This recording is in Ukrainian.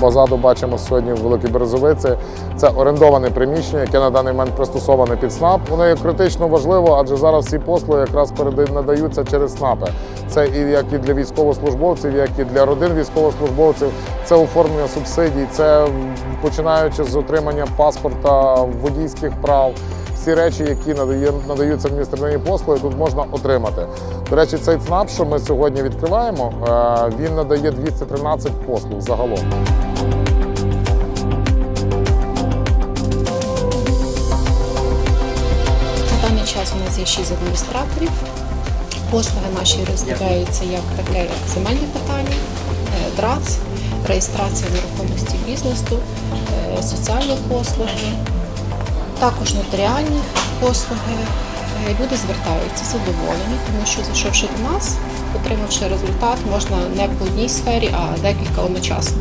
позаду бачимо сьогодні в Великій Березовиці. Це орендоване приміщення, яке на даний момент пристосоване під СНАП. Воно є критично важливо, адже зараз всі послуги якраз надаються через СНАПи. Це і як і для військовослужбовців, як і для родин військовослужбовців. Це оформлення субсидій, це починаючи з отримання паспорта, водійських прав. Всі речі, які надає, надаються адміністративні послуги, тут можна отримати. До речі, цей ЦНАП, що ми сьогодні відкриваємо, е, він надає 213 послуг загалом. На даний час у нас є 6 адміністраторів. Послуги наші розділяються як таке, як земельні питання, е, ДРАЦ, реєстрація нерухомості бізнесу, е, соціальні послуги, також нотаріальні послуги. Е, Люди звертаються задоволені, тому що зайшовши до нас, отримавши результат, можна не в одній сфері, а декілька одночасно.